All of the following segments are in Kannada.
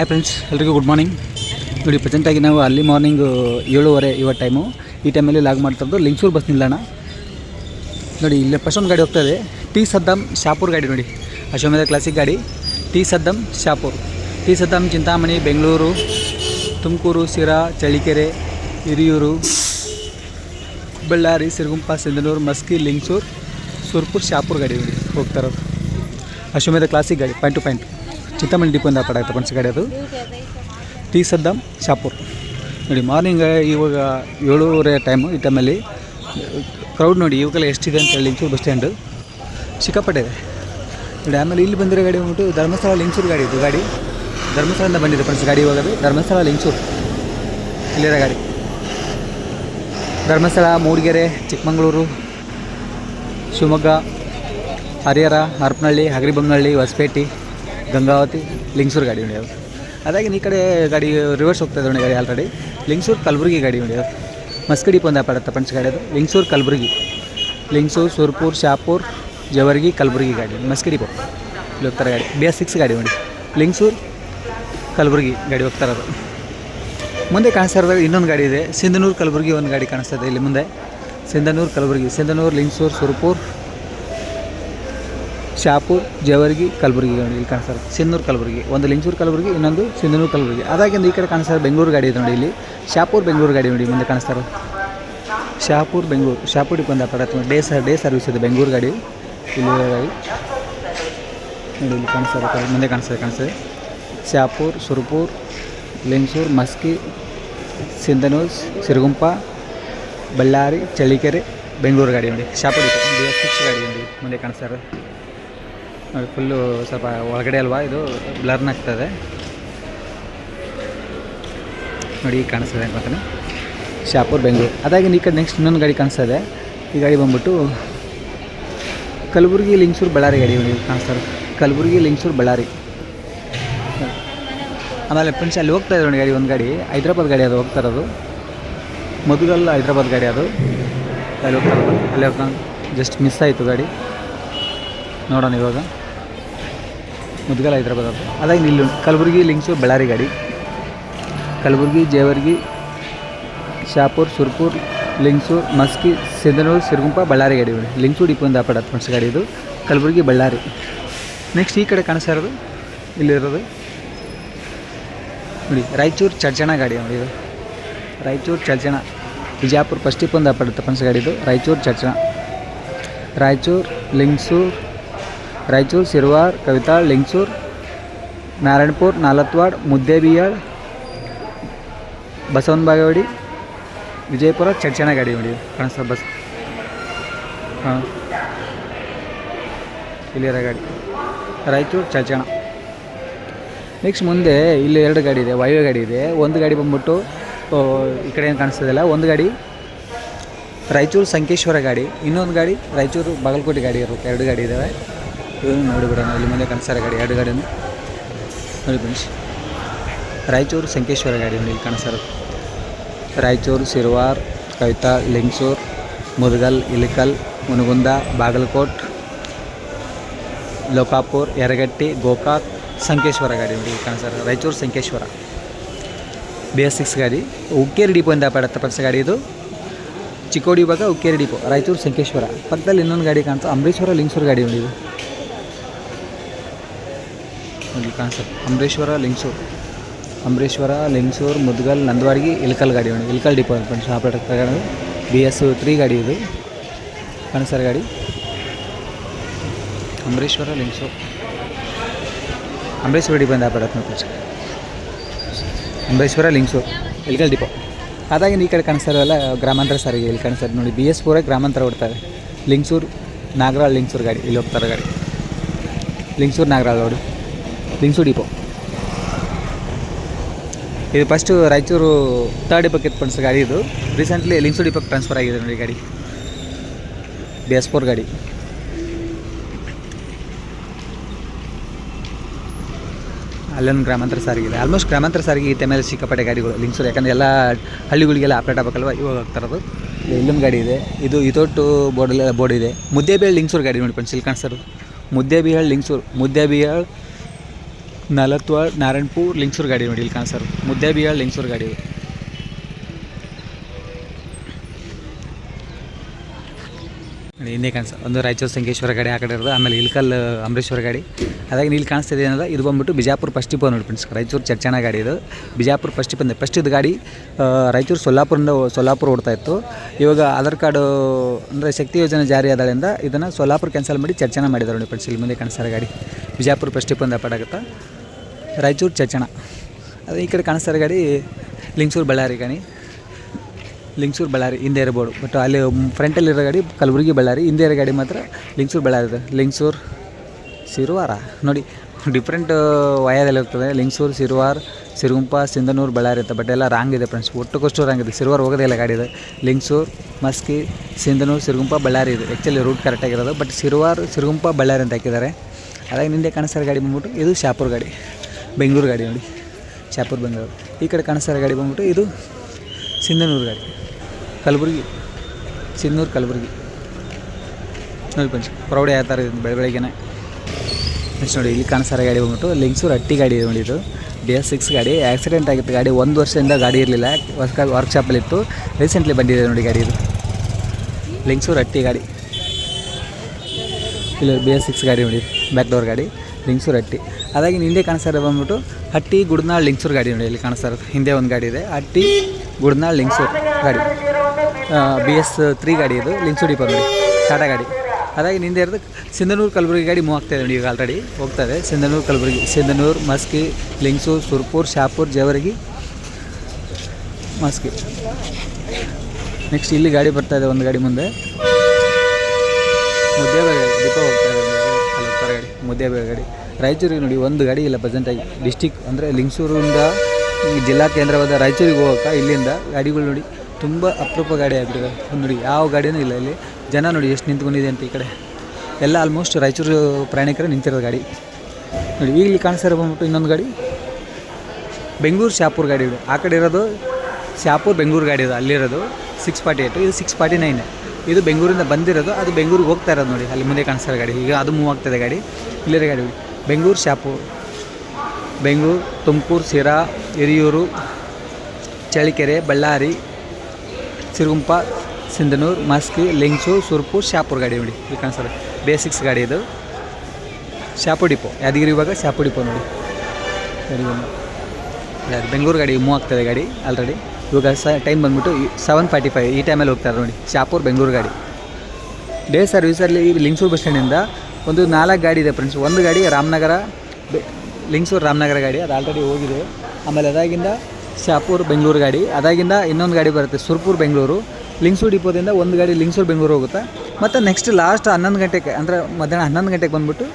ಹಾಯ್ ಫ್ರೆಂಡ್ಸ್ ಎಲ್ರಿಗೂ ಗುಡ್ ಮಾರ್ನಿಂಗ್ ನೋಡಿ ಪ್ರೆಸೆಂಟಾಗಿ ನಾವು ಅಲ್ಲಿ ಮಾರ್ನಿಂಗ್ ಏಳುವರೆ ಇವತ್ತು ಟೈಮು ಈ ಟೈಮಲ್ಲಿ ಲಾಗ್ ಮಾಡ್ತಿರೋದು ಲಿಂಗ್ಸೂರು ಬಸ್ ನಿಲ್ದಾಣ. ನೋಡಿ, ಇಲ್ಲೇ ಫಸ್ಟ್ ಒಂದು ಗಾಡಿ ಹೋಗ್ತಾ ಇದೆ. ಟಿ ಸದ್ದಂ ಶಾಪುರ್ ಗಾಡಿ ನೋಡಿ. ಅಶೋಮೇಧ ಕ್ಲಾಸಿಕ್ ಗಾಡಿ. ಟಿ ಸದ್ದಂ ಶಾಪುರ್ ಟಿ ಸದ್ದಂ ಚಿಂತಾಮಣಿ, ಬೆಂಗಳೂರು, ತುಮಕೂರು ಸಿರಾ ಚಳಿಕೆರೆ ಹಿರಿಯೂರು ಬಳ್ಳಾರಿ ಸಿರುಗುಂಪ ಸಿಂಧನೂರು ಮಸ್ಕಿ ಲಿಂಗ್ಸೂರು ಸುರ್ಪುರ್ ಶಾಪುರ್ ಗಾಡಿ ನೋಡಿ. ಹೋಗ್ತಾ ಅಶ್ವಮೇಧ ಕ್ಲಾಸಿಕ್ ಗಾಡಿ ಪಾಯಿಂಟ್ ಟು ಪಾಯಿಂಟ್ ಚಿಂತಾಮಣಿ ಡಿಪೋಯಿಂದ ಪಡಾಯ್ತು ಪಂಚ ಗಾಡಿ ಅದು ಟಿ ಸದ್ದಾಮ್ ಶಾಪೂರ್. ನೋಡಿ, ಮಾರ್ನಿಂಗ್ ಇವಾಗ ಏಳೂವರೆ ಟೈಮು ಈ ಟೈಮಲ್ಲಿ ಕ್ರೌಡ್ ನೋಡಿ ಇವಾಗೆಲ್ಲ ಎಷ್ಟಿದೆ ಅಂತ ಹೇಳಿ ಲಿಂಚೂರು ಬಸ್ ಸ್ಟ್ಯಾಂಡು ಸಿಕ್ಕಾಪಟ್ಟೆ ಇದೆ. ನೋಡಿ, ಆಮೇಲೆ ಇಲ್ಲಿ ಬಂದಿರೋ ಗಾಡಿ ಬಂದ್ಬಿಟ್ಟು ಧರ್ಮಸ್ಥಳ ಲಿಂಚೂರು ಗಾಡಿ ಇದು, ಗಾಡಿ. ಧರ್ಮಸ್ಥಳದಿಂದ ಬಂದಿದೆ ಫ್ರೆಂಡ್ಸ್ ಗಾಡಿ ಇವಾಗ ಧರ್ಮಸ್ಥಳ ಲಿಂಚೂರು ಇಲ್ಲಿರೋ ಗಾಡಿ. ಧರ್ಮಸ್ಥಳ, ಮೂಡಿಗೆರೆ, ಚಿಕ್ಕಮಗಳೂರು, ಶಿವಮೊಗ್ಗ, ಹರಿಹರ, ಹರಪನಹಳ್ಳಿ, ಹಗರಿಬೊಮ್ಮನಹಳ್ಳಿ, ಹೊಸಪೇಟೆ. ಗಂಗಾವತಿ, ಲಿಂಗ್ಸೂರು ಗಾಡಿ ಹೊಡೆಯೋದು ಅದು ಅದಾಗಿ ಈ ಕಡೆ ಗಾಡಿ ರಿವರ್ಸ್ ಹೋಗ್ತಾ ಇದೆ ನೋಡಿ ಗಾಡಿ ಆಲ್ರೆಡಿ ಲಿಂಗ್ಸೂರು, ಕಲಬುರಗಿ ಗಾಡಿ ಹೊಡೆಯೋದು ಮಸ್ಕಡಿ ಪಂದ ಪಡತ್ತೆ ಪಂಚ ಗಾಡಿ ಅದು. ಲಿಂಗ್ಸೂರು, ಕಲಬುರಗಿ. ಲಿಂಗ್ಸೂರು, ಸುರ್ಪುರ್, ಶಾಪುರ್, ಜವರ್ಗಿ, ಕಲಬುರಗಿ ಗಾಡಿ. ಮಸ್ಕಡಿ ಪೋ ಇಲ್ಲಿ ಹೋಗ್ತಾರೆ ಗಾಡಿ. ಬಿ ಎಸ್ ಸಿಕ್ಸ್ ಗಾಡಿ ಹೊಡಿ. ಲಿಂಗ್ಸೂರು, ಕಲಬುರಗಿ ಗಾಡಿ ಹೋಗ್ತಾ ಅದು ಮುಂದೆ ಕಾಣಿಸ್ತಾ ಇರೋದಾಗ ಇನ್ನೊಂದು ಗಾಡಿ ಇದೆ. ಸಿಂಧನೂರು, ಕಲಬುರಗಿ ಒಂದು ಗಾಡಿ ಕಾಣಿಸ್ತಾ ಇದೆ ಇಲ್ಲಿ ಮುಂದೆ. ಸಿಂಧನೂರು, ಕಲಬುರಗಿ. ಸಿಂಧನೂರು, ಲಿಂಗ್ಸೂರು, ಸುರ್ಪುರ್ ಶಾಪುರ್, ಜೇವರ್ಗಿ, ಕಲಬುರಗಿ ನೋಡಿ ಇಲ್ಲಿ ಕಾಣಿಸ್ತಾ ಇರೋದು. ಕಲಬುರ್ಗಿ. ಒಂದು ಲಿಂಚೂರು ಕಲಬುರಗಿ, ಇನ್ನೊಂದು ಸಿಂಧನೂರು ಕಲಬುರಗಿ. ಅದಾಗಿಂದ ಈ ಕಡೆ ಕಾಣಿಸ್ತಾರೆ ಬೆಂಗಳೂರು ಗಾಡಿ ಇದೆ ನೋಡಿ ಇಲ್ಲಿ. ಶಾಪುರ್, ಬೆಂಗಳೂರು ಗಾಡಿ ನೋಡಿ ಮುಂದೆ ಕಾಣಿಸ್ತಾರೆ ಶಾಪುರ್, ಬೆಂಗಳೂರು. ಶಾಪುರಿಗೆ ಬಂದ ಪಡತ್ತೆ ಡೇ ಸರ್, ಡೇ ಸರ್ವಿಸ್ ಇದೆ ಬೆಂಗಳೂರು ಗಾಡಿ. ಇಲ್ಲಿ ನೋಡಿ ಇಲ್ಲಿ ಕಾಣಿಸ್ತಾ ಇರುತ್ತೆ ಮುಂದೆ ಕಾಣಿಸ್ತಾ ಕಾಣಿಸ್ತದೆ ಶಾಪುರ್, ಸುರ್ಪುರ್ ಲಿಂಚೂರ್ ಮಸ್ಕಿ, ಸಿಂಧನೂರು, ಸಿರುಗುಂಪ, ಬಳ್ಳಾರಿ, ಚಳ್ಳಿಕೆರೆ, ಬೆಂಗಳೂರು ಗಾಡಿ ನೋಡಿ. ಶಾಪುರ್ ಗಾಡಿ ನೋಡಿ ಮುಂದೆ ಕಾಣಿಸ್ತಾರೆ ಫುಲ್ಲು ಸ್ವಲ್ಪ ಒಳಗಡೆ ಅಲ್ವಾ? ಇದು ಬ್ಲರ್ನ್ ಆಗ್ತದೆ. ನೋಡಿ ಕಾಣಿಸ್ತದೆ ಮತ್ತೆ ಶಾಪುರ್, ಬೆಂಗಳೂರು. ಅದಾಗಿ ಈ ಕಡೆ ನೆಕ್ಸ್ಟ್ ಇನ್ನೊಂದು ಗಾಡಿ ಕಾಣಿಸ್ತದೆ. ಈ ಗಾಡಿ ಬಂದ್ಬಿಟ್ಟು ಕಲಬುರಗಿ, ಲಿಂಗ್ಸೂರು, ಬಳ್ಳಾರಿ ಗಾಡಿ ನೋಡಿ ಕಾಣಿಸ್ತಾ ಕಲಬುರ್ಗಿ, ಲಿಂಗ್ಸೂರು, ಬಳ್ಳಾರಿ. ಆಮೇಲೆ ಫ್ರೆಂಡ್ಸ್ ಅಲ್ಲಿ ಹೋಗ್ತಾ ಇದ್ರು ಗಾಡಿ, ಒಂದು ಗಾಡಿ. ಹೈದ್ರಾಬಾದ್ ಗಾಡಿ ಅದು, ಹೋಗ್ತಾ ಇರೋದು. ಮಧುಗಲ್ ಹೈದ್ರಾಬಾದ್ ಗಾಡಿ ಅದು. ಅಲ್ಲಿ ಹೋಗ್ತಾ ಅಲ್ಲಿ ಹೋಗ್ತಾ ಜಸ್ಟ್ ಮಿಸ್ ಆಯಿತು ಗಾಡಿ. ನೋಡೋಣ ಇವಾಗ. ಮುದ್ಗಲ್ ಹೈದ್ರಾಬಾದ್ ಅದು ಅದಾಗಿ ನಿಲ್ಲು. ಕಲಬುರಗಿ ಲಿಂಕ್ಸು ಬಳ್ಳಾರಿ ಗಾಡಿ. ಕಲಬುರಗಿ, ಜೇವರ್ಗಿ, ಶಾಪುರ್, ಸುರ್ಪುರ್ ಲಿಂಕ್ಸು ಮಸ್ಕಿ, ಸಿಂಧನೂರು, ಸಿರುಗುಂಪ, ಬಳ್ಳಾರಿ ಗಾಡಿ ಲಿಂಕ್ಸು ಡಿಪೋಯಿಂದ ಪಡತ್ತೆ ಫ್ರೆಂಡ್ಸ್ ಗಾಡಿ ಇದು. ಕಲಬುರಗಿ, ಬಳ್ಳಾರಿ. ನೆಕ್ಸ್ಟ್ ಈ ಕಡೆ ಕಾಣಿಸ್ತಾ ಇರೋದು. ಇಲ್ಲಿರೋದು ನೋಡಿ, ರಾಯಚೂರು ಚರ್ಚಣ ಗಾಡಿ ನೋಡಿ ಇದು. ರಾಯಚೂರು ಚರ್ಚಣ ಬಿಜಾಪುರ ಫಸ್ಟ್ ಡಿಪೋಯಿಂದ ಪಡುತ್ತೆ ಫ್ರೆಂಡ್ಸ್ ಗಾಡಿ ಇದು. ರಾಯಚೂರು ಚರ್ಚಣ ರಾಯಚೂರು ಲಿಂಗ್ಸೂರ್ ರಾಯಚೂರು ಸಿರ್ವಾರ್ ಕವಿತಾಳ್ ಲಿಂಗ್ಸೂರು, ನಾರಾಯಣಪುರ, ನಾಲತ್ವಾಡ್, ಮುದ್ದೇಬಿಯಾಳ್ ಬಸವನ ಬಾಗೇವಾಡಿ ವಿಜಯಪುರ ಚಡ್ಚಣ ಗಾಡಿ ನೋಡಿ ಕಾಣಿಸ್ತಾ ಬಸ್. ಹಾಂ. ಇಲ್ಲಿರೋ ಗಾಡಿ. ರಾಯಚೂರು, ಚಡ್ಚಣ. ನೆಕ್ಸ್ಟ್ ಮುಂದೆ ಇಲ್ಲಿ ಎರಡು ಗಾಡಿ ಇದೆ ವಾಯು ಗಾಡಿ ಇದೆ. ಒಂದು ಗಾಡಿ ಬಂದ್ಬಿಟ್ಟು ಈ ಕಡೆ ಏನು ಕಾಣಿಸ್ತದಿಲ್ಲ? ಒಂದು ಗಾಡಿ, ರಾಯಚೂರು ಸಂಕೇಶ್ವರ ಗಾಡಿ. ಇನ್ನೊಂದು ಗಾಡಿ, ರಾಯಚೂರು ಬಾಗಲಕೋಟೆ ಗಾಡಿ ಇರುತ್ತೆ. ಎರಡು ಗಾಡಿ ಇದ್ದಾವೆ ಇವನು ನೋಡಿಬಿಡೋಣ ಇಲ್ಲಿ ಮುಂದೆ ಕಾಣಿಸ್ತಾರೆ ಗಾಡಿ, ಎರಡು ಗಾಡಿಯನ್ನು ನೋಡಿ ಫ್ರೆಂಡ್ಸ್. ರಾಯಚೂರು ಸಂಕೇಶ್ವರ ಗಾಡಿ ಇಲ್ಲಿ ಕಾಣಿಸ್ತಾರೆ ರಾಯಚೂರು ಸಿರ್ವಾರ್ ಕವಿತಾ, ಲಿಂಗ್ಸೂರ್, ಮುದಗಲ್, ಇಲಿಕಲ್, ಮುನಗುಂದ, ಬಾಗಲಕೋಟ್, ಲೋಕಾಪುರ್, ಯರಗಟ್ಟಿ, ಗೋಕಾಕ್, ಸಂಕೇಶ್ವರ ಗಾಡಿ ಇಲ್ಲಿ ಕಾಣಿಸ್ತಾರೆ Raichur Sankeshwar. B S six ಗಾಡಿ. ಉಕ್ಕೇರಿ ಇಂದ ಪಡತ್ತೆ ಪರ್ಸ ಗಾಡಿ ಇದು. ಚಿಕ್ಕೋಡಿ ಇವಾಗ ಉಕ್ಕೇರಿ ಡಿಪೋ, ರಾಯಚೂರು ಸಂಕೇಶ್ವರ. ಪಕ್ಕದಲ್ಲಿ ಇನ್ನೊಂದು ಗಾಡಿ ಕಾಣ್ತಾ ಅಂಬರೀಶ್ವರ ಲಿಂಗ್ಸೂರು ಗಾಡಿ ನೋಡಿ ನೋಡಿ ಕಾಣಿಸ್ತದೆ ಅಂಬರೀಶ್ವರ, ಲಿಂಗ್ಸೂರು. ಅಂಬರೀಶ್ವರ, ಲಿಂಗ್ಸೂರು, ಮುದ್ಗಲ್, ನಂದವಾಡಿಗೆ ಇಲ್ಕಲ್ ಗಾಡಿ ಉಂಟು ಇಲ್ಕಲ್ ಡಿಪೋ ತಗೊಂಡು ಬಿ ಎಸ್ ತ್ರೀ ಗಾಡಿ ಇದು. ಕಾಣಿಸ್ತಾರೆ ಗಾಡಿ. ಅಂಬರೀಶ್ವರ, ಲಿಂಗ್ಸೂರು. ಅಂಬರೀಶ್ವರ ಡಿಪೋ ಇಂದ ಆಪರೇಟರ್ ನೋಡಿ ಇಲ್ಕಲ್ ಡಿಪೋ. ಅದಾಗಿ ಈ ಕಡೆ ಕಾಣಿಸ್ತಾರಲ್ಲ ಗ್ರಾಮಾಂತರ ಸಾರಿಗೆ ಇಲ್ಲಿ ಕಾಣಿಸ್ತಾರೆ ನೋಡಿ ಬಿ ಎಸ್ ಪೂರ ಗ್ರಾಮಾಂತರ ಓಡ್ತಾರೆ. ಲಿಂಗ್ಸೂರು, ನಾಗರಾಳ್, ಲಿಂಗ್ಸೂರು ಗಾಡಿ. ಇಲ್ಲಿ ಹೋಗ್ತಾರೆ ಗಾಡಿ. ಲಿಂಗ್ಸೂರು, ನಾಗರಾಳ್ ರೋಡು. ಲಿಂಗ್ಸೂರು ಡಿಪೋ ಇದು ಫಸ್ಟು ರಾಯಚೂರು ತರ್ಡ್ ಡಿಪೋಕ್ಕೆ ಎತ್ಪಡಿಸೋ ಗಾಡಿ ಇದು. ರೀಸೆಂಟ್ಲಿ ಲಿಂಗ್ಸು ಡಿಪೋಕ್ಕೆ ಟ್ರಾನ್ಸ್ಫರ್ ಆಗಿದೆ ನೋಡಿ ಗಾಡಿ. ಬಿ ಎಸ್ ಫೋರ್ ಗಾಡಿ. ಅಲ್ಲೊಂದು ಗ್ರಾಮಾಂತರ ಸಾರಿಗೆ ಇದೆ. ಆಲ್ಮೋಸ್ಟ್ ಗ್ರಾಮಾಂತರ ಸಾರಿಗೆ ಈ ಮೇಲೆ ಸಿಕ್ಕಾಪಟ್ಟೆ ಗಾಡಿಗಳು ಲಿಂಗ್ಸೂರು ಯಾಕಂದರೆ ಎಲ್ಲ ಹಳ್ಳಿಗಳಿಗೆಲ್ಲ ಆಪ್ರೇಟ್ ಆಗಬೇಕಲ್ವ? ಇವಾಗ ಹೋಗ್ತಾರದು ಇಲ್ಲೊಂದು ಗಾಡಿ ಇದೆ. ಇದು ಇದೊಟ್ಟು ಬೋರ್ಡಲ್ಲ ಬೋರ್ಡ್ ಇದೆ. ಮುದ್ದೇಬಿಹಾಳ್ ಲಿಂಗ್ಸೂರು ಗಾಡಿ ನೋಡಿ ಫ್ರೆಂಡ್ಸ್ ಇಲ್ಲಿ ಕಾಣಿಸ್ತಾರೆ ಮುದ್ದೇಬಿಹಾಳ್ ಲಿಂಕ್ಸೂರು ಮುದ್ದೇಬಿಹಾಳ್ ನಲತ್ವಾಡ್ ನಾರಾಯಣಪುರ್, ಲಿಂಗ್ಸೂರು ಗಾಡಿ ನೋಡಿ ಇಲ್ಲಿ ಕಾಣಿಸೋರು ಮುದ್ದೇಬಿಹಾಳ್, ಲಿಂಗ್ಸೂರು ಗಾಡಿ ಇನ್ನೇ ಕಾಣಿಸ ಒಂದು ರಾಯಚೂರು ಸಂಕೇಶ್ವರ ಗಾಡಿ ಆ ಕಡೆ ಇರೋದು, ಆಮೇಲೆ ಇಲ್ಕಲ್ ಅಮರೇಶ್ವರ ಗಾಡಿ. ಅದಾಗಿ ಇಲ್ಲಿ ಕಾಣಿಸ್ತಿದೆ ಏನಲ್ಲ ಇದು ಬಂದ್ಬಿಟ್ಟು ಬಿಜಾಪುರ ಫಸ್ಟ್ ಟಿಪ್ ನೋಡಿ ಫ್ರೆಂಡ್ಸ್ ರಾಯಚೂರು ಚರ್ಚಣ ಗಾಡಿ ಇದು. ಬಿಜಾಪುರ ಫಸ್ಟ್ ಟಿಪ್ ಫಸ್ಟ್ ಇದು ಗಾಡಿ ರಾಯಚೂರು ಸೊಲ್ಲಾಪುರಿಂದ ಸೊಲ್ಲಾಪುರ ಓಡ್ತಾ ಇತ್ತು. ಇವಾಗ ಆಧಾರ್ ಕಾರ್ಡು, ಅಂದರೆ ಶಕ್ತಿ ಯೋಜನೆ ಜಾರಿ ಆದಾಳಿಂದ ಇದನ್ನು ಸೊಲ್ಲಾಪುರ ಕ್ಯಾನ್ಸಲ್ ಮಾಡಿ ಚರ್ಚಣ ಮಾಡಿದ್ದಾರೆ ನೋಡಿ ಫ್ರೆಂಡ್ಸ್ ಇಲ್ಲಿ ಮುಂದೆ ಕಾಣಿಸ್ತಾರೆ ಗಾಡಿ. ಬಿಜಾಪುರ ಫಸ್ಟ್ ಟಿಪ್ ರಾಯಚೂರು ಚಚ್ಚಣ. ಅದು ಈ ಕಡೆ ಕಾಣಿಸ್ತಾರೆ ಗಾಡಿ ಲಿಂಗ್ಸೂರು ಬಳ್ಳಾರಿ ಗಾಡಿ. ಲಿಂಗ್ಸೂರು ಬಳ್ಳಾರಿ, ಹಿಂದೆ ಇರ್ಬೋದು. ಬಟ್ ಅಲ್ಲಿ ಫ್ರಂಟಲ್ಲಿರೋ ಗಾಡಿ ಕಲಬುರಗಿ ಬಳ್ಳಾರಿ, ಹಿಂದೆ ಇರೋ ಗಾಡಿ ಮಾತ್ರ ಲಿಂಗ್ಸೂರು ಬಳ್ಳಾರಿ ಇದೆ. ಲಿಂಗ್ಸೂರು, ಸಿರುವಾರ. ನೋಡಿ ಡಿಫ್ರೆಂಟ್ ವಯದಲ್ಲಿ ಹೋಗ್ತದೆ ಲಿಂಗ್ಸೂರು, ಸಿರುವಾರ್, ಸಿರುಗುಂಪ, ಸಿಂಧನೂರು, ಬಳ್ಳಾರಿ ಅಂತ. ಬಟ್ ಎಲ್ಲ ರಾಂಗ್ ಇದೆ ಫ್ರೆಂಡ್ಸ್ ಒಟ್ಟುಕೊಷ್ಟು ರಾಂಗ್ ಇದೆ. ಸಿರುವಾರ್ ಹೋಗೋದೇ ಇಲ್ಲ ಗಾಡಿ ಇದೆ. ಲಿಂಗ್ಸೂರು, ಮಸ್ಕಿ, ಸಿಂಧನೂರು, ಸಿರುಗುಂಪ, ಬಳ್ಳಾರಿ ಇದೆ. ಆ್ಯಕ್ಚುಲಿ ರೂಟ್ ಕರೆಕ್ಟಾಗಿರೋದು ಬಟ್ ಸಿರುವಾರ್, ಸಿರುಗುಂಪ, ಬಳ್ಳಾರಿ ಅಂತ ಹಾಕಿದ್ದಾರೆ. ಅದಾಗಿ ನಿಂದೆ ಕಾಣಿಸ್ತಾರೆ ಗಾಡಿ ಬಂದ್ಬಿಟ್ಟು ಇದು ಶಾಪುರ್ ಗಾಡಿ. ಬೆಂಗಳೂರು ಗಾಡಿ ನೋಡಿ ಚಾಪುರ ಬೆಂಗಳೂರು. ಈ ಕಡೆ ಕಾಣಿಸ್ತಾರೆ ಗಾಡಿ ಬಂದ್ಬಿಟ್ಟು ಇದು ಸಿಂಧನೂರು ಗಾಡಿ. ಕಲಬುರಗಿ, ಸಿಂಧನೂರು ಕಲಬುರಗಿ. ನೋಡಿ ಪಂಚ ಪ್ರೌಢ ಯಾವ ಥರ ಬೆಳ ಬೆಳಗ್ಗೆನೆ ನೆಕ್ಸ್ಟ್ ನೋಡಿ, ಇಲ್ಲಿ ಕಾಣಿಸ್ತಾರೆ ಗಾಡಿ ಬಂದ್ಬಿಟ್ಟು ಲಿಂಗ್ಸೂರು ಹಟ್ಟಿ ಗಾಡಿ ನೋಡಿ ಇದು. ಡಿ ಎಸ್ ಸಿಕ್ಸ್ ಗಾಡಿ ಆಕ್ಸಿಡೆಂಟ್ ಆಗಿತ್ತು ಗಾಡಿ, ಒಂದು ವರ್ಷದಿಂದ ಗಾಡಿ ಇರಲಿಲ್ಲ. ವರ್ಕ್ ವರ್ಕ್ಶಾಪಲ್ಲಿ ಇತ್ತು. ರೀಸೆಂಟ್ಲಿ ಬಂದಿದೆ ನೋಡಿ ಗಾಡಿ ಇದು. ಲಿಂಗ್ಸೂರು ಹಟ್ಟಿ ಗಾಡಿ. ಇಲ್ಲಿ ಬಿ ಎಸ್ ಸಿಕ್ಸ್ ಗಾಡಿ ನೋಡಿ ಬ್ಯಾಕ್ ಡೋರ್ ಗಾಡಿ. ಲಿಂಗ್ಸೂರು ಹಟ್ಟಿ ಅದಾಗಿ ಹಿಂದೆ ಕಾಣಿಸ್ತಾ ಇರೋದು ಬಂದ್ಬಿಟ್ಟು ಹಟ್ಟಿ ಗುಡ್ನಾಳ್ ಲಿಂಗ್ಸೂರು ಗಾಡಿ ನೋಡಿ, ಇಲ್ಲಿ ಕಾಣಿಸ್ತಾ ಇರೋದು. ಹಿಂದೆ ಒಂದು ಗಾಡಿ ಇದೆ, ಹಟ್ಟಿ ಗುಡ್ನಾಳ್ ಲಿಂಗ್ಸೂರು ಗಾಡಿ. ಬಿ ಎಸ್ ತ್ರೀ ಗಾಡಿ ಇದು, ಲಿಂಗ್ಸೂರು ಡಿಪೋ ನೋಡಿ, ಟಾಟಾ ಗಾಡಿ. ಅದಾಗಿ ನಿಂದೆ ಇರೋದು ಸಿಂಧನೂರು ಕಲಬುರಗಿ ಗಾಡಿ ಮೂವ್ ಆಗ್ತಾ ಇದೆ ನೋಡಿ ಈಗ ಆಲ್ರೆಡಿ ಹೋಗ್ತಾ ಇದೆ. ಸಿಂಧನೂರು ಕಲಬುರಗಿ, ಸಿಂಧನೂರು, ಮಸ್ಕಿ, ಲಿಂಗ್ಸೂರು, ಸುರ್ಪುರ್, ಶಾಪುರ್, ಜವರಗಿ, ಮಸ್ಕಿ. ನೆಕ್ಸ್ಟ್ ಇಲ್ಲಿ ಗಾಡಿ ಬರ್ತಾ ಇದೆ, ಒಂದು ಗಾಡಿ ಮುಂದೆ. ಮುದ್ದೇಬೇಗ ದೀಪ ಹೋಗ್ತಾ ಇದೆ ಗಾಡಿ, ಮುದ್ದೇಬೇಗ ಗಾಡಿ. ರಾಯಚೂರಿಗೆ ನೋಡಿ, ಒಂದು ಗಾಡಿ ಇಲ್ಲ ಪ್ರೆಸೆಂಟಾಗಿ ಡಿಸ್ಟಿಕ್ ಅಂದರೆ ಲಿಂಗಸೂರಿಂದ ಜಿಲ್ಲಾ ಕೇಂದ್ರವಾದ ರಾಯಚೂರಿಗೆ ಹೋಗೋಕೆ ಇಲ್ಲಿಂದ ಗಾಡಿಗಳು ನೋಡಿ, ತುಂಬ ಅಪರೂಪ ಗಾಡಿ ಆಗಿದೆ ನೋಡಿ, ಯಾವ ಗಾಡಿನೂ ಇಲ್ಲ ಇಲ್ಲಿ. ಜನ ನೋಡಿ ಎಷ್ಟು ನಿಂತ್ಕೊಂಡಿದೆ ಅಂತ ಈ ಕಡೆ. ಎಲ್ಲ ಆಲ್ಮೋಸ್ಟ್ ರಾಯಚೂರು ಪ್ರಯಾಣಿಕರು ನಿಂತಿರೋ ಗಾಡಿ. ನೋಡಿ ಈಗ ಇಲ್ಲಿ ಕಾಣಿಸ್ತಾ ಇರೋ ಬಂದ್ಬಿಟ್ಟು ಇನ್ನೊಂದು ಗಾಡಿ. ಬೆಂಗಳೂರು ಶಾಪುರ್ ಗಾಡಿ ಇದೆ. ಆ ಕಡೆ ಇರೋದು ಶಾಪುರ್ ಬೆಂಗಳೂರು ಗಾಡಿ ಇದೆ. ಅಲ್ಲಿರೋದು ಸಿಕ್ಸ್ ಫಾರ್ಟಿ ಏಯ್ಟು ಇದು ಸಿಕ್ಸ್ ಫಾರ್ಟಿ ನೈನ್ ಇದು ಬೆಂಗಳೂರಿಂದ ಬಂದಿರೋದು. ಅದು ಬೆಂಗಳೂರಿಗೆ ಹೋಗ್ತಾ ಇರೋದು ನೋಡಿ. ಅಲ್ಲಿ ಮುಂದೆ ಕಾಣಿಸ್ತಾರೆ ಗಾಡಿ. ಈಗ ಅದು ಮೂವ್ ಆಗ್ತಿದೆ ಗಾಡಿ. ಇಲ್ಲಿರೋ ಗಾಡಿ ಬೆಂಗಳೂರು, ಶಾಪು. ಬೆಂಗಳೂರು, ತುಮಕೂರು ಸಿರಾ ಹಿರಿಯೂರು ಚಳಿಕೆರೆ ಬಳ್ಳಾರಿ, ಸಿರುಗುಂಪ, ಸಿಂಧನೂರು, ಮಸ್ಕಿ ಲಿಂಗ್ಸು ಸುರ್ಪುರ್ ಶಾಪುರ್ ಗಾಡಿ ನೋಡಿ. ಇಲ್ಲಿ ಕಾಣಿಸ್ತದೆ ಬೇಸಿಕ್ಸ್ ಗಾಡಿ ಇದು. Shop depot. ಯಾದಗಿರಿ ಇವಾಗ ಶಾಪು ಡಿಪೋ ನೋಡಿ. ಬೆಂಗಳೂರು ಗಾಡಿ ಮೂವ್ ಆಗ್ತದೆ ಗಾಡಿ ಆಲ್ರೆಡಿ ಇವಾಗ ಸ ಟೈಮ್ ಬಂದ್ಬಿಟ್ಟು ಸೆವೆನ್ ಫಾರ್ಟಿ ಫೈವ್ ಈ ಟೈಮಲ್ಲಿ ಹೋಗ್ತಾರೆ ನೋಡಿ. ಶಾಪುರ್, ಬೆಂಗಳೂರು ಗಾಡಿ. ಡೇ ಸರ್ವಿಸಲ್ಲಿ ಲಿಂಗ್ಸೂರು ಬಸ್ ಸ್ಟ್ಯಾಂಡಿಂದ ಒಂದು ನಾಲ್ಕು ಗಾಡಿ ಇದೆ ಫ್ರೆಂಡ್ಸ್ ಒಂದು ಗಾಡಿ ರಾಮನಗರ ಲಿಂಗ್ಸೂರು ರಾಮನಗರ ಗಾಡಿ. ಅದು ಆಲ್ರೆಡಿ ಹೋಗಿದೆ. ಆಮೇಲೆ ಅದಾಗಿಂದ ಶಾಪೂರ್ ಬೆಂಗಳೂರು ಗಾಡಿ. ಅದಾಗಿಂದ ಇನ್ನೊಂದು ಗಾಡಿ ಬರುತ್ತೆ, ಸುರ್ಪುರ್ ಬೆಂಗಳೂರು. ಲಿಂಗ್ಸೂರು ಡಿಪೋದಿಂದ ಒಂದು ಗಾಡಿ ಲಿಂಗ್ಸೂರು ಬೆಂಗಳೂರು ಹೋಗುತ್ತೆ. ಮತ್ತು ನೆಕ್ಸ್ಟ್ ಲಾಸ್ಟ್ ಹನ್ನೊಂದು ಗಂಟೆಗೆ, ಅಂದರೆ ಮಧ್ಯಾಹ್ನ ಹನ್ನೊಂದು ಗಂಟೆಗೆ ಬಂದುಬಿಟ್ಟು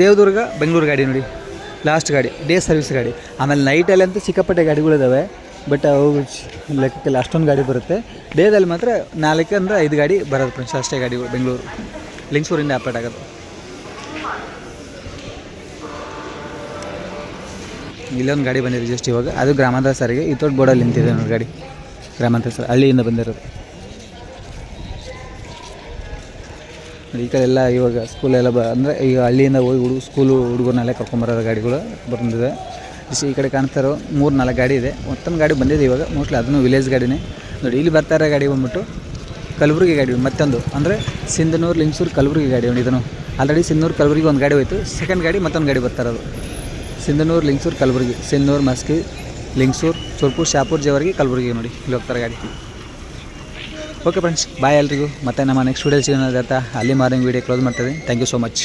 ದೇವದುರ್ಗ ಬೆಂಗಳೂರು ಗಾಡಿ ನೋಡಿ. ಲಾಸ್ಟ್ ಗಾಡಿ ಡೇ ಸರ್ವಿಸ್ ಗಾಡಿ. ಆಮೇಲೆ ನೈಟಲ್ಲಿ ಅಂತೂ ಸಿಕ್ಕಾಪಟ್ಟೆ ಗಾಡಿಗಳಿದ್ದಾವೆ ಬಟ್ ಅವು ಲೆಕ್ಕಕ್ಕೆ ಅಷ್ಟೊಂದು ಗಾಡಿ ಬರುತ್ತೆ. ಡೇದಲ್ಲಿ ಮಾತ್ರ ನಾಲ್ಕು ಅಂದರೆ ಐದು ಗಾಡಿ ಬರೋದು ಫ್ರೆಂಡ್ಸ್ ಅಷ್ಟೇ ಗಾಡಿಗಳು ಬೆಂಗಳೂರು. ಲಿಂಗ್ಸೂರಿಂದ ಆಪರೇಟ್ ಆಗೋದು. ಇಲ್ಲೊಂದು ಗಾಡಿ ಬಂದಿದೆ ಜಸ್ಟ್ ಇವಾಗ. ಅದು ಗ್ರಾಮಾಂತರ ಸಾರಿಗೆ ಈ ದೊಡ್ಡ ಬೋರ್ಡಲ್ಲಿ ನಿಂತಿದೆ ನೋಡಿ ಗಾಡಿ. ಗ್ರಾಮಾಂತರ ಸರ್ ಹಳ್ಳಿಯಿಂದ ಬಂದಿರೋದು. ಈ ಕಡೆ ಎಲ್ಲ ಇವಾಗ ಸ್ಕೂಲೆಲ್ಲ ಬ ಅಂದರೆ ಈಗ ಹಳ್ಳಿಯಿಂದ ಹೋಗಿ ಹುಡುಗ ಸ್ಕೂಲು ಹುಡುಗರನ್ನೆಲ್ಲ ಕರ್ಕೊಂಬರೋದು ಗಾಡಿಗಳು ಬಂದಿದೆ. ಜಸ್ಟ್ ಈ ಕಡೆ ಕಾಣ್ತಾ ಇರೋ ಮೂರು ನಾಲ್ಕು ಗಾಡಿ ಇದೆ. ಮತ್ತೊಂದು ಗಾಡಿ ಬಂದಿದೆ ಇವಾಗ. ಮೋಸ್ಟ್ಲಿ ಅದನ್ನು ವಿಲೇಜ್ ಗಾಡಿನೇ. ನೋಡಿ, ಇಲ್ಲಿ ಬರ್ತಾ ಇರೋ ಗಾಡಿ ಬಂದ್ಬಿಟ್ಟು ಕಲಬುರಗಿ ಗಾಡಿ ಮತ್ತೊಂದು, ಅಂದರೆ ಸಿಂಧನೂರು, ಲಿಂಗ್ಸೂರು, ಕಲಬುರಗಿ ಗಾಡಿ ಇದನ್ನು. ಆಲ್ರೆಡಿ ಸಿಂಧನೂರು ಕಲಬುರಗಿ ಒಂದು ಗಾಡಿ ಹೋಯ್ತು. ಸೆಕೆಂಡ್ ಗಾಡಿ ಮತ್ತೊಂದು ಗಾಡಿ ಬರ್ತಾರೆ ಇರೋದು. ಸಿಂಧನೂರು, ಲಿಂಗಸೂರು, ಕಲಬುರಗಿ. ಸಿಂಧನೂರು, ಮಸ್ಕಿ, ಲಿಂಗಸೂರು ಸುರ್ಪುರ್ ಶಾಪುರ್, ಜವರಿಗೆ ಕಲಬುರಗಿ ನೋಡಿ. ಇಲ್ಲಿ ಹೋಗ್ತಾರೆ ಗಾಡಿ. ಓಕೆ ಫ್ರೆಂಡ್ಸ್ ಬಾಯ್ ಎಲ್ರಿಗೂ. ಮತ್ತೆ ನಮ್ಮ ನೆಕ್ಸ್ಟ್ ವೀಡಿಯೋ ಸಿಗೋಣ ಅಲ್ಲಿ ಮಾರ್ನಿಂಗ್ ವೀಡಿಯೋ ಕ್ಲೋಸ್ ಮಾಡ್ತೀನಿ ಥ್ಯಾಂಕ್ ಯು ಸೋ ಮಚ್